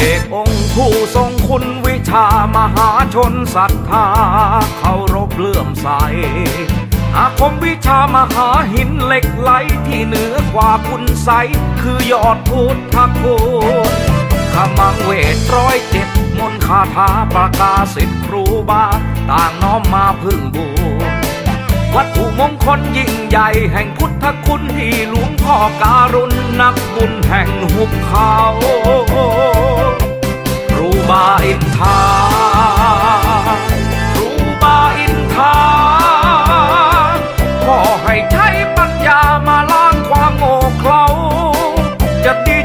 เอกองผู้ทรงคุณวิชามหาชนศรัทธาเคารพเลื่อมใส อาคมวิชามหาหินเหล็กไหลที่เหนือกว่าคุณใส คือยอดพุทธคุณขมังเวทร้อยเจ็ดมนคาถาประกาศสิทธิครูบาต่างน้อมมาพึ่งบูวัตถุมงคลยิ่งใหญ่แห่งพุทธคุณที่หลวงพ่อการุณนัก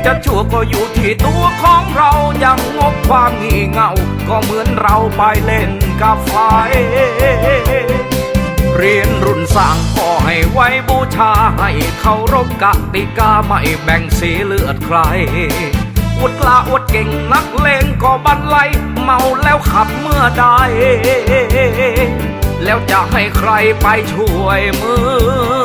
จะชั่วก็อยู่ที่ตัวของเราย่างงบความงี่เง่า ก็เหมือนเราไปเล่นกับไฟ เรียนรุ่นสร้างขอให้ไว้บูชาให้เคารพกติกาไม่แบ่งสีเลือดใครอวดกล้าอวดเก่งนักเลงก็บันไลเมาแล้วขับเมื่อใดแล้วจะให้ใครไปช่วยมึง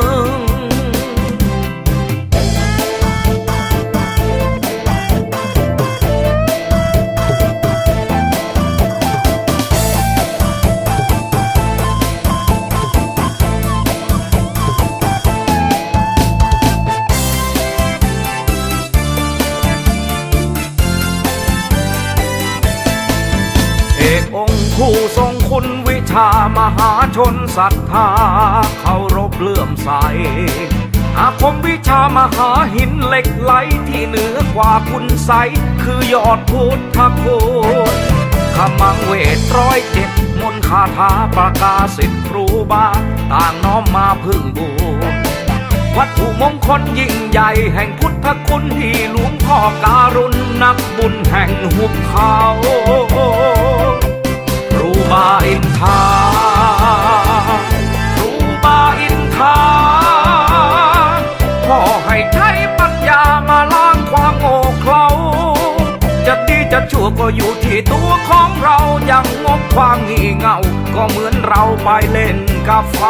ผู้ทรงคุณวิชามหาชนศรัทธาเคารพเลื่อมใส อาคมวิชามหาหินเหล็กไหลที่เหนือกว่าคุณใส คือยอดพุทธคุณขมังเวทร้อยเจ็ดมนคาถาประกาศสิทธครูบา ต่างน้อมมาพึ่งบูวัตถุมงคลยิ่งใหญ่แห่งพุทธคุณที่หลวงพ่อการุณนักบุญแห่งหุบเขา บาอินทาครูบาอินทาขอให้ใช้ปัญญามาล้างความโง่เขลาจะดีจะชั่วก็อยู่ที่ตัวของเราย่างงบความงี่เง่า ก็เหมือนเราไปเล่นกับไฟ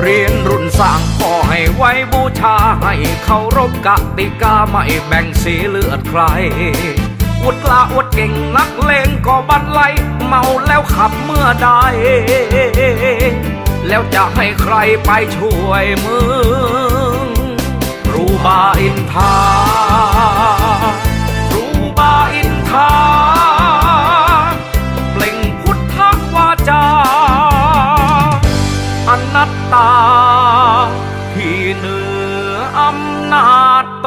เรียนรุ่นสร้างขอให้ไว้บูชาให้เคารพกติกาไม่แบ่งสีเลือดใคร อวดกล้าอวดเก่งนักเลงก็บันไลเมาแล้วขับเมื่อใด แล้วจะให้ใครไปช่วยมึง รูบาอินทา รูบาอินทา เปล่งพุทธวาจา อนัตตา ที่เหนืออำนาจต